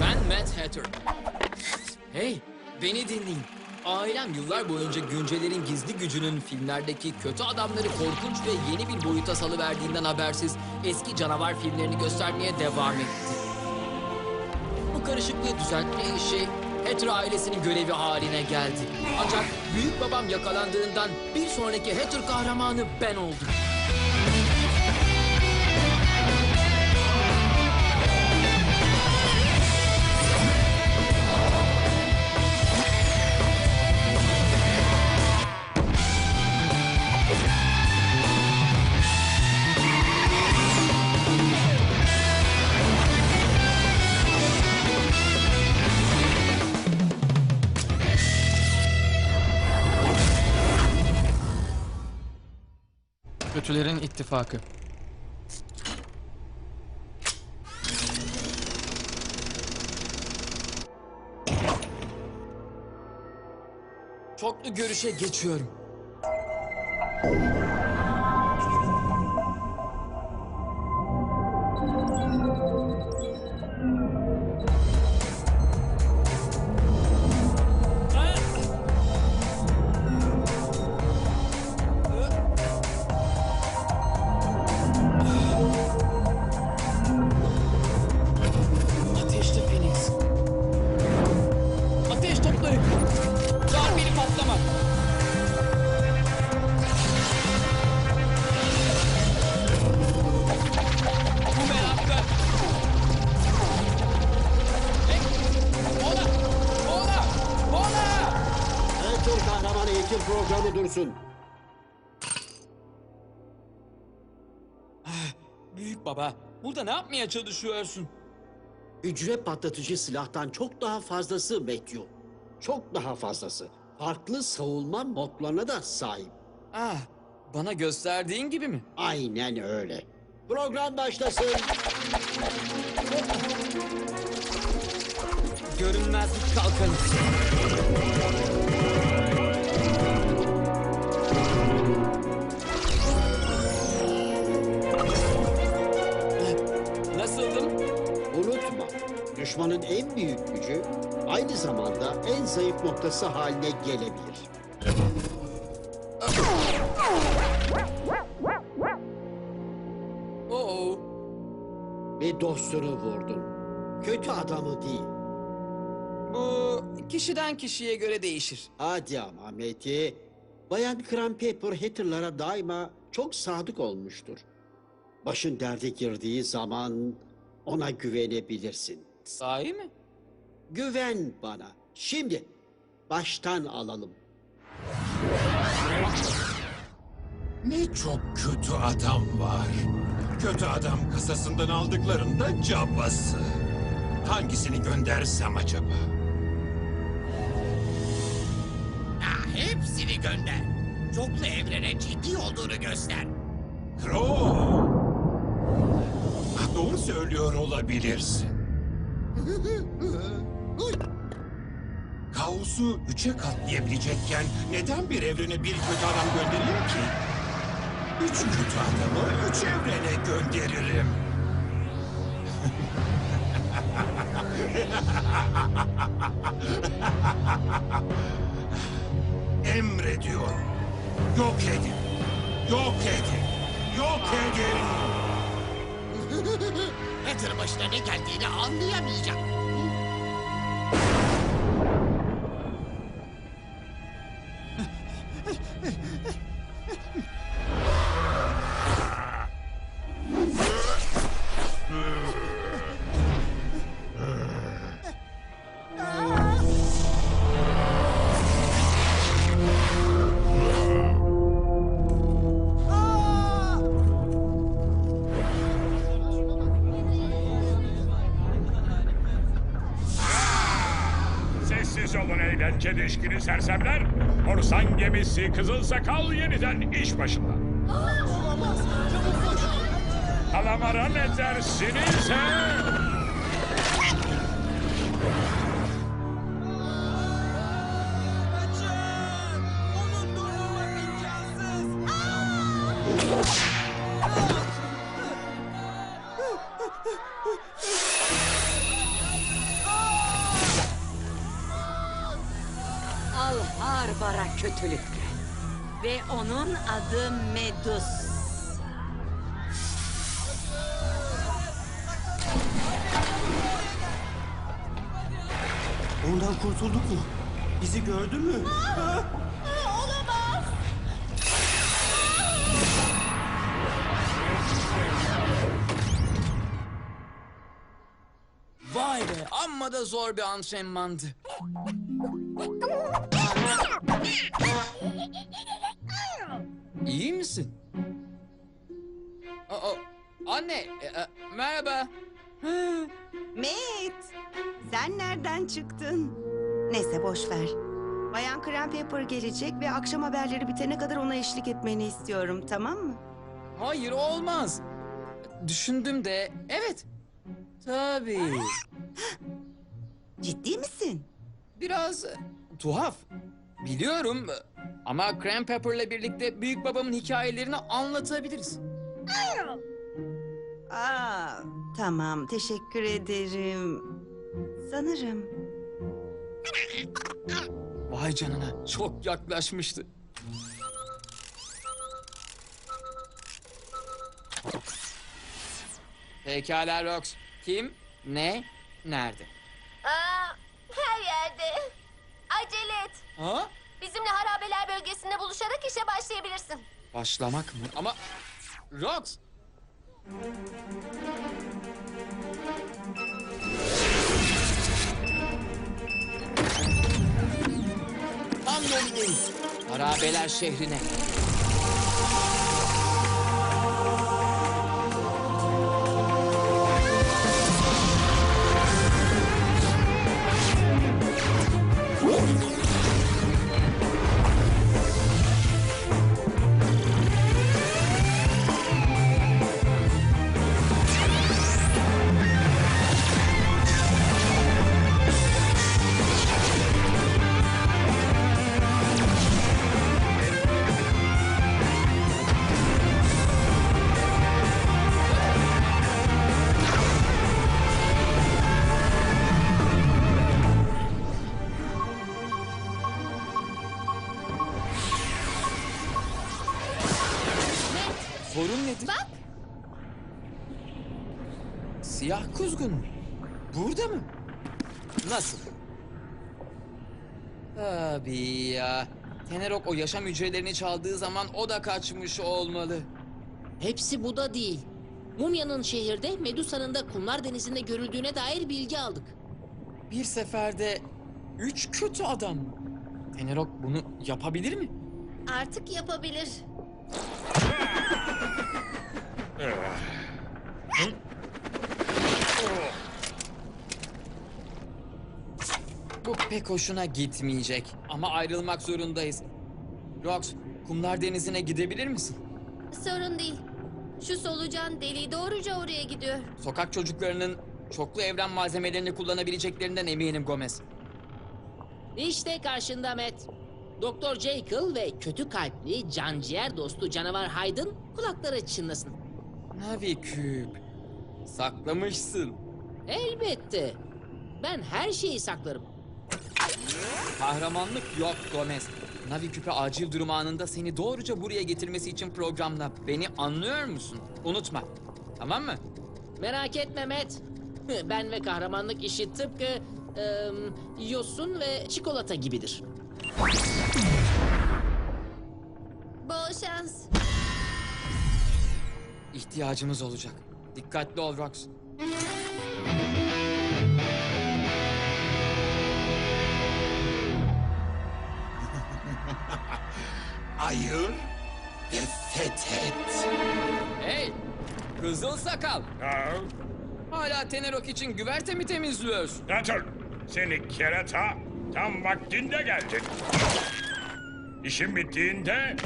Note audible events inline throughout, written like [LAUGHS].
Ben Matt Hatter. Hey, beni dinleyin. Ailem yıllar boyunca güncelerin gizli gücünün filmlerdeki kötü adamları korkunç ve yeni bir boyuta salıverdiğinden habersiz eski canavar filmlerini göstermeye devam etti. Bu karışıklığı düzeltme işi Hatter ailesinin görevi haline geldi. Ancak büyük babam yakalandığından bir sonraki Hatter kahramanı ben oldum. İttifakı. Çoklu görüşe geçiyorum. Programı dursun. Büyük baba, burada ne yapmaya çalışıyorsun? Hücre patlatıcı silahtan çok daha fazlası Matthew. Çok daha fazlası. Farklı savunma modlarına da sahip. Ah, bana gösterdiğin gibi mi? Aynen öyle. Program başlasın. Görünmezlik kalkanı. Düşmanın en büyük gücü aynı zamanda en zayıf noktası haline gelebilir. Oo, Ve dostunu vurdun. Kötü adamı değil. bu kişiden kişiye göre değişir. Hadi ama Meti. Bayan Cran Pepper Hatter'lara daima çok sadık olmuştur. Başın derde girdiği zaman ona güvenebilirsin. Sahi mi? Güven bana. Şimdi baştan alalım. Ne çok kötü adam var. Kötü adam kasasından aldıklarında cabası. Hangisini göndersem acaba? Ha, hepsini gönder. Çoklu evrene ciddi olduğunu göster. Crow! Doğru söylüyor olabilirsin. Kaosu üçe katlayabilecekken neden bir evrene bir kötü adam göndereyim ki? Üç kötü adamı üç evrene gönderirim. [LAUGHS] Emrediyorum. Yok edin. Yok edin. Yok edin. [LAUGHS] Hatter başına ne geldiğini anlayamayacak. Eğlence düşkünü sersemler. Korsan gemisi Kızıl Sakal yeniden iş başında. Kalamara ne dersiniz he? Kötülükle. Ve onun adı Medus. Ondan kurtulduk mu? Bizi gördü mü? Ha? Vay be amma da zor bir antrenmandı. [LAUGHS] İyi misin? Aa, anne, e, e, merhaba. Met, sen nereden çıktın? Neyse boş ver. Bayan Krem Pepper gelecek ve akşam haberleri bitene kadar ona eşlik etmeni istiyorum, tamam mı? Hayır olmaz. Düşündüm de evet. Tabii. [GASPS] Ciddi misin? Biraz e, tuhaf. Biliyorum ama Cran Pepper'la birlikte büyük babamın hikayelerini anlatabiliriz. Aa, tamam, teşekkür ederim. Sanırım. Vay canına çok yaklaşmıştı. Pekala Rox. Kim, ne, nerede? Aa, her yerde. Acele et. Ha? Bizimle harabeler bölgesinde buluşarak işe başlayabilirsin. Başlamak mı? Ama Rox. Tam yolundayım. Harabeler şehrine. Sorun nedir? Bak. Siyah kuzgun mu? Burada mı? Nasıl? Tabii ya. Tenerok o yaşam hücrelerini çaldığı zaman o da kaçmış olmalı. Hepsi bu da değil. Mumya'nın şehirde Medusa'nın da kumlar denizinde görüldüğüne dair bilgi aldık. Bir seferde üç kötü adam mı? Tenerok bunu yapabilir mi? Artık yapabilir. Bu pek hoşuna gitmeyecek. Ama ayrılmak zorundayız. Rox, kumlar denizine gidebilir misin? Sorun değil. Şu solucan deliği doğruca oraya gidiyor. Sokak çocuklarının çoklu evren malzemelerini kullanabileceklerinden eminim Gomez. İşte karşında Matt. Doktor Jekyll ve kötü kalpli canciğer dostu canavar Haydn kulakları çınlasın. Navi küp. Saklamışsın. Elbette. Ben her şeyi saklarım. Kahramanlık yok Gomez. Navi küpe acil durum anında seni doğruca buraya getirmesi için programla. Beni anlıyor musun? Unutma. Tamam mı? Merak etme Matt. [LAUGHS] Ben ve kahramanlık işi tıpkı eee, yosun ve çikolata gibidir. İhtiyacımız olacak. Dikkatli ol Rox. [LAUGHS] Ayır ve fethet. Hey! Kızıl sakal. Ha? Hala Tenerok için güverte mi temizliyorsun? Nathan, seni kerata tam vaktinde geldin. İşin bittiğinde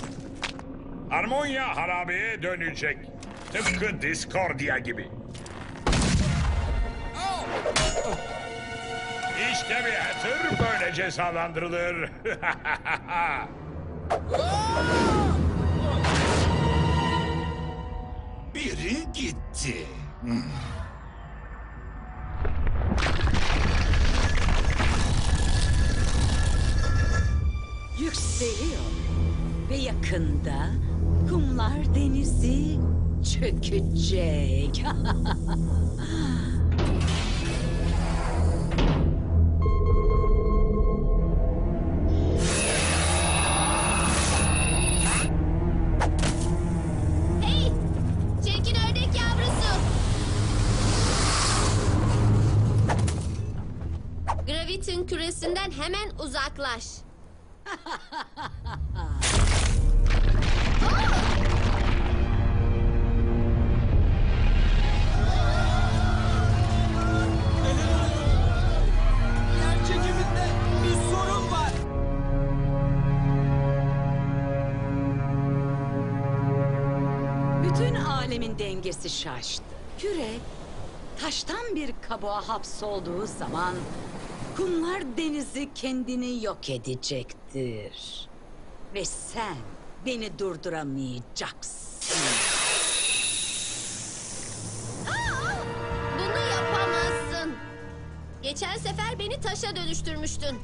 Harmonya harabeye dönecek. Tıpkı Discordia gibi. İşte bir hatır böyle cezalandırılır. [LAUGHS] geri gitti. Yükseliyor. Ve yakında kumlar denizi çökecek. [LAUGHS] Hey! Çirkin ördek yavrusu. Gravitin küresinden hemen uzaklaş. Dengesi şaştı. Küre taştan bir kabuğa hapsolduğu zaman kumlar denizi kendini yok edecektir. Ve sen beni durduramayacaksın. Bunu yapamazsın. Geçen sefer beni taşa dönüştürmüştün.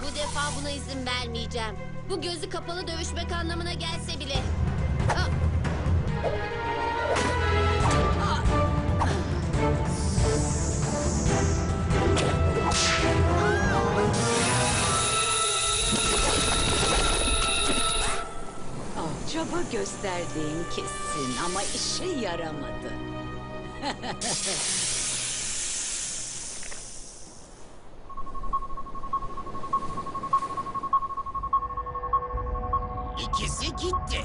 Bu defa buna izin vermeyeceğim. Bu gözü kapalı dövüşmek anlamına gelse bile. Ah! Çaba gösterdiğin kesin ama işe yaramadı. [LAUGHS] İkisi gitti.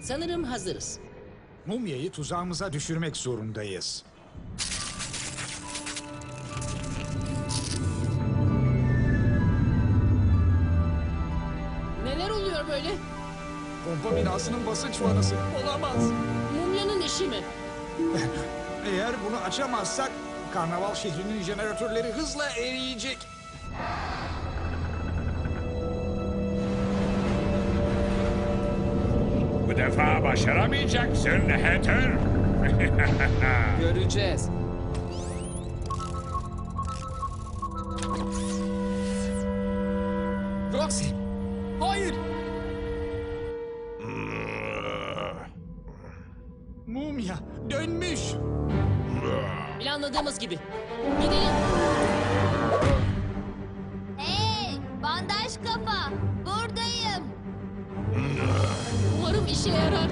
Sanırım hazırız. Mumyayı tuzağımıza düşürmek zorundayız. Binasının basınç vanası. Olamaz. Mumyanın işi mi? [LAUGHS] Eğer bunu açamazsak karnaval şehrinin jeneratörleri hızla eriyecek. Bu defa başaramayacaksın Hatter. [LAUGHS] Göreceğiz. Gibi. Gidelim. Hey! Bandaj kafa! Buradayım. Umarım işe yarar.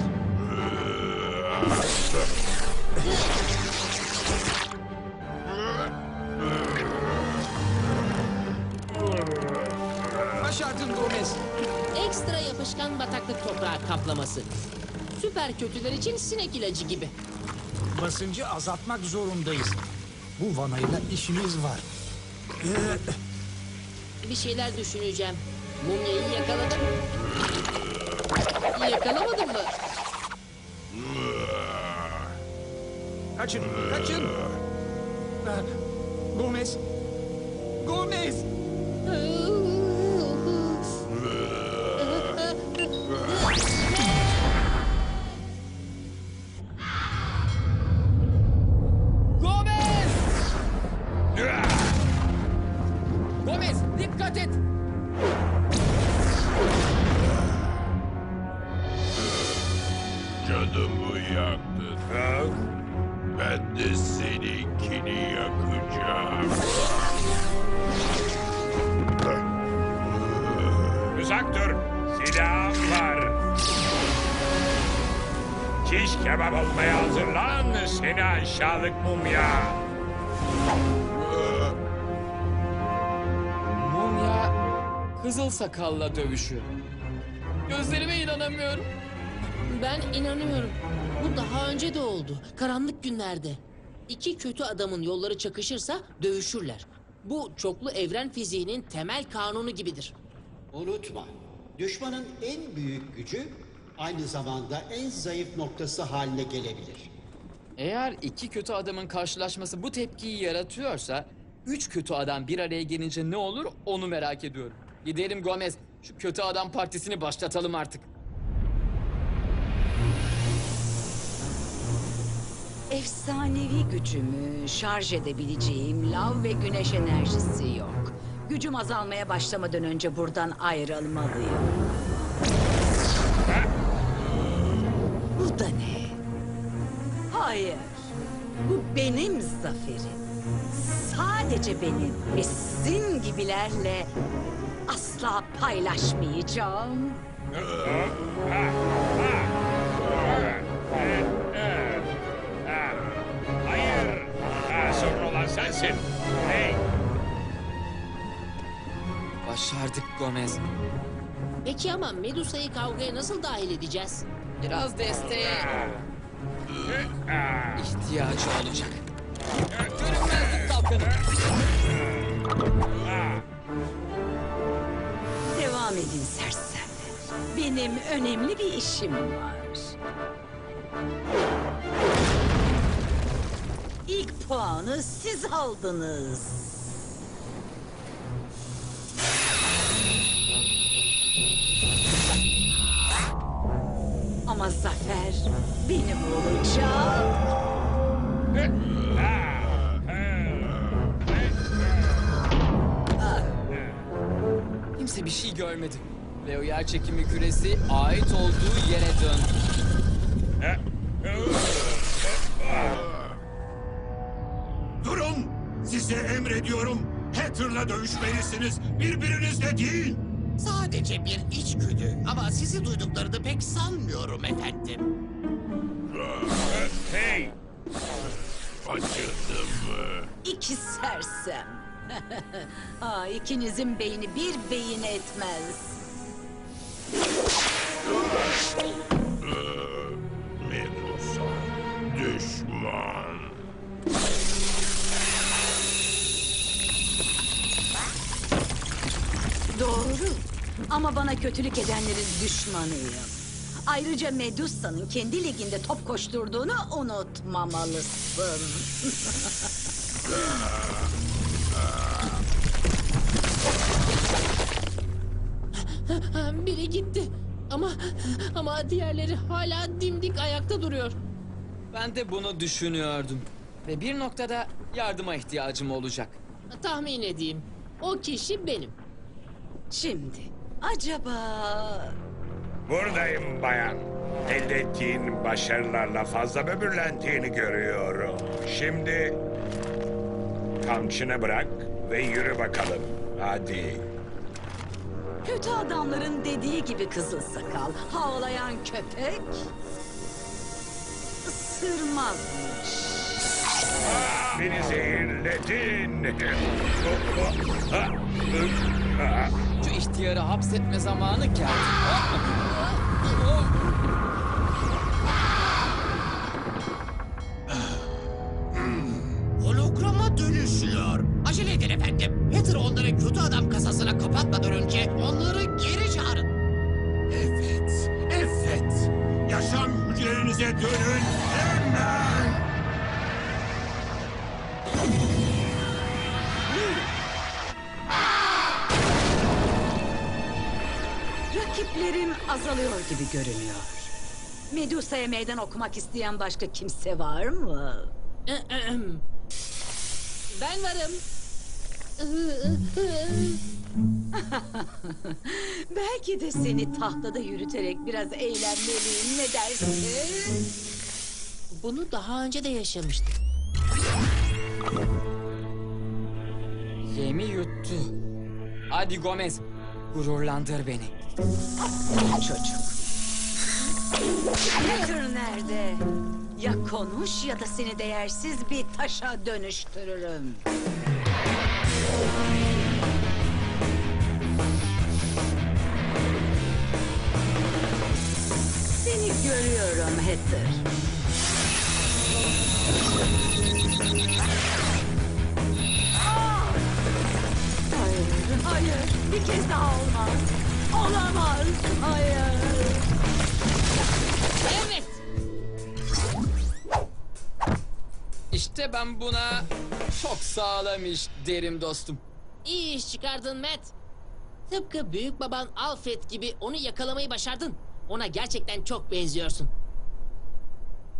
Başardın Gomez. Ekstra yapışkan bataklık toprağı kaplaması. Süper kötüler için sinek ilacı gibi. Basıncı azaltmak zorundayız. Bu vanayla işimiz var. Bir şeyler düşüneceğim. Mumyayı yakaladım. Yakalamadın mı? Kaçın, kaçın. Gomez. Gomez. Aşağılık mumya. Mumya Kızıl Sakal'la dövüşüyor. Gözlerime inanamıyorum. Ben inanıyorum. Bu daha önce de oldu. Karanlık günlerde. İki kötü adamın yolları çakışırsa dövüşürler. Bu çoklu evren fiziğinin temel kanunu gibidir. Unutma, düşmanın en büyük gücü aynı zamanda en zayıf noktası haline gelebilir. Eğer iki kötü adamın karşılaşması bu tepkiyi yaratıyorsa... ...üç kötü adam bir araya gelince ne olur onu merak ediyorum. Gidelim Gomez. Şu kötü adam partisini başlatalım artık. Efsanevi gücümü şarj edebileceğim lav ve güneş enerjisi yok. Gücüm azalmaya başlamadan önce buradan ayrılmalıyım. Bu da ne? Hayır. Bu benim zaferim. Sadece benim ve sizin gibilerle asla paylaşmayacağım. Hayır. Ha, sorun olan sensin. Hey. Başardık Gomez. Peki ama Medusa'yı kavgaya nasıl dahil edeceğiz? Biraz desteğe ihtiyacı olacak. Görünmezlik kalkanı. Devam edin sersemler. Benim önemli bir işim var. İlk puanı siz aldınız. Ama zafer benim olacak. Kimse bir şey görmedi. Ve o yer çekimi küresi ait olduğu yere döndü. Durun! Size emrediyorum. Hatter'la dövüşmelisiniz. Birbirinizle değil. Sadece bir içgüdü ama sizi duyduklarını pek sanmıyorum efendim. Hey. İki sersem. [LAUGHS] Aa, ikinizin beyni bir beyin etmez. Medusa, düşman. Doğru. Ama bana kötülük edenlerin düşmanıyım. Ayrıca Medusa'nın kendi liginde top koşturduğunu unutmamalısın. [LAUGHS] Biri gitti. Ama ama diğerleri hala dimdik ayakta duruyor. Ben de bunu düşünüyordum. Ve bir noktada yardıma ihtiyacım olacak. Tahmin edeyim. O kişi benim. Şimdi acaba Buradayım bayan. Elde ettiğin başarılarla fazla böbürlendiğini görüyorum. Şimdi kamçını bırak ve yürü bakalım. Hadi. kötü adamların dediği gibi kızıl sakal, havlayan köpek ısırmazmış. Beni zehirledin. [LAUGHS] İhtiyarı hapsetme zamanı geldi. Holograma dönüşüyor. Acele edin efendim. Hatter onları kötü adam kasasına kapatmadan önce onları geri çağırın. Evet, evet. Yaşam hücrelerinize dönün Rakiplerim azalıyor gibi görünüyor. Medusa'ya meydan okumak isteyen başka kimse var mı? [CLEARS THROAT] Ben varım. [LAUGHS] Belki de seni tahtada yürüterek biraz eğlenmeliyim. Ne dersin? Bunu daha önce de yaşamıştım. Yemi yuttu. Hadi Gomez, gururlandır beni. Çocuk. Hacker nerede? Ya konuş ya da seni değersiz bir taşa dönüştürürüm. Seni görüyorum Hatter. Hayır, hayır. Bir kez daha olmaz. Olamaz. Hayır. Evet. İşte ben buna çok sağlam iş derim dostum. İyi iş çıkardın Matt. Tıpkı büyük baban Alfred gibi onu yakalamayı başardın. Ona gerçekten çok benziyorsun.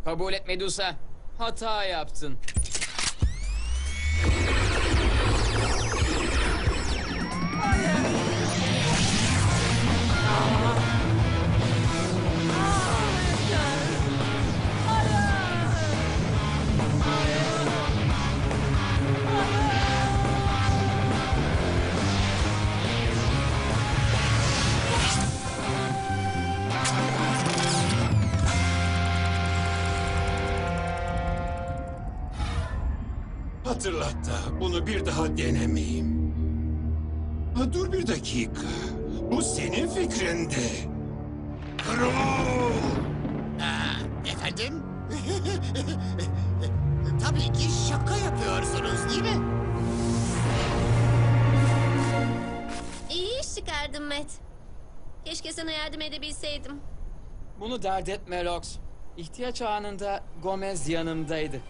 Kabul et Medusa. Hata yaptın. Hatırlat da bunu bir daha denemeyeyim. Ha, dur bir dakika. Bu senin fikrindi. Kral! Aa, efendim? [LAUGHS] Tabii ki şaka yapıyorsunuz değil mi? İyi iş çıkardın Matt. Keşke sana yardım edebilseydim. Bunu dert etme Rox. İhtiyaç anında Gomez yanımdaydı.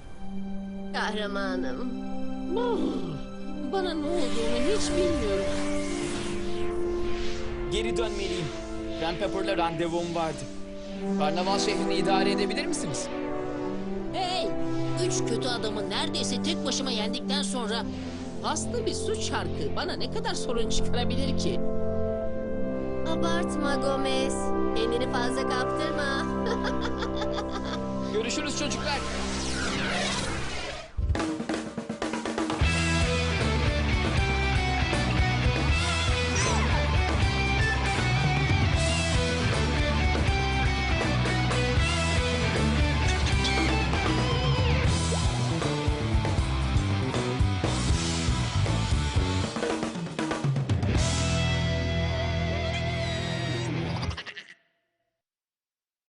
Kahramanım. Bana ne olduğunu hiç bilmiyorum. Geri dönmeliyim. Grand Pepper'la randevum vardı. Karnaval şehrini idare edebilir misiniz? Hey! Üç kötü adamı neredeyse tek başıma yendikten sonra... ...paslı bir suç şarkı bana ne kadar sorun çıkarabilir ki? Abartma Gomez. Kendini fazla kaptırma. [LAUGHS] Görüşürüz çocuklar.